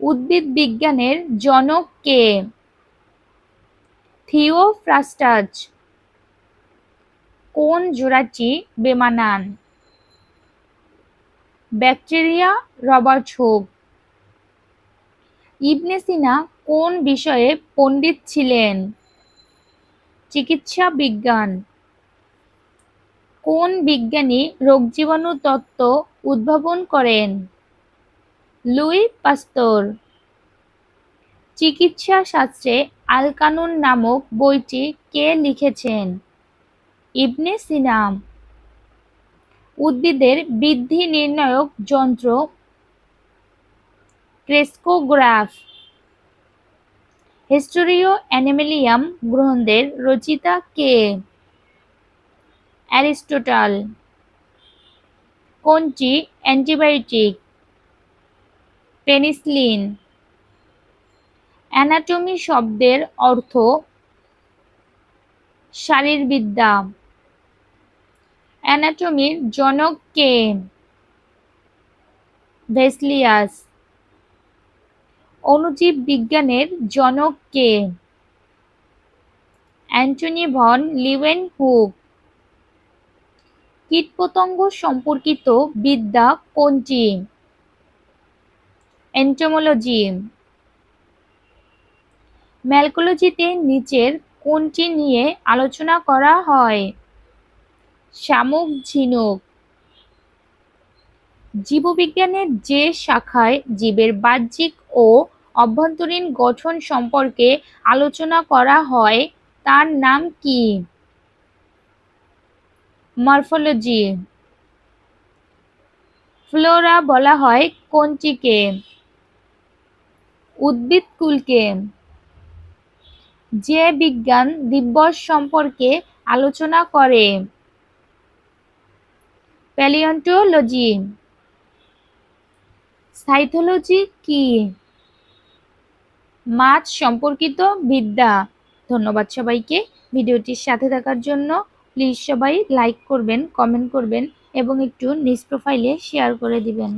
উদ্ভিদ বিজ্ঞানের জনক কে? থিওফ্রাস্টাস। কোন জোড়াটি বেমানান? Bacteria Robert Hooke Ibn Sina কোন বিষয়ে পণ্ডিত ছিলেন? চিকিৎসা বিজ্ঞান। কোন বিজ্ঞানী রোগজীবাণু তত্ত্ব উদ্ভাবন করেন? Louis Pasteur. চিকিৎসা শাস্ত্রে আল কানুন নামক বইটি কে লিখেছেন? ইবনে সিনাম। উদ্ভিদের বৃদ্ধি নির্ণায়ক যন্ত্র ক্রেস্কোগ্রাফ। হিস্টোরিও অ্যানিমেলিয়াম গ্রন্থের রচিতা কে? অ্যারিস্টোটাল। কোনটি অ্যান্টিবায়োটিক? পেনিসিলিন অ্যানাটমি শব্দের অর্থ শারীরবিদ্যা। অ্যানাটমির জনক কে? ভেসলিয়াস। অণুজীব বিজ্ঞানের জনক কে? অ্যান্টনি ভন লিওয়েনহুক কীটপতঙ্গ সম্পর্কিত বিদ্যা কোনটি? এন্টোমোলজি ম্যালকোলজিতে নিচের কোনটি নিয়ে আলোচনা করা হয়? শামুক ঝিনুক জীববিজ্ঞানের যে শাখায় জীবের বাহ্যিক ও অভ্যন্তরীণ গঠন সম্পর্কে আলোচনা করা হয়, তার নাম কি? মরফোলজি ফ্লোরা বলা হয় কোনটিকে? উদ্ভিদকুলকে যে বিজ্ঞান দিবস সম্পর্কে আলোচনা করে। প্যালিওন্টোলজি সাইথোলজি কি? মাছ সম্পর্কিত বিদ্যা। ধন্যবাদ সবাইকে। ভিডিওটির সাথে থাকার জন্য প্লিজ সবাই লাইক করবেন কমেন্ট করবেন এবং একটু নিজ প্রোফাইলে শেয়ার করে দিবেন।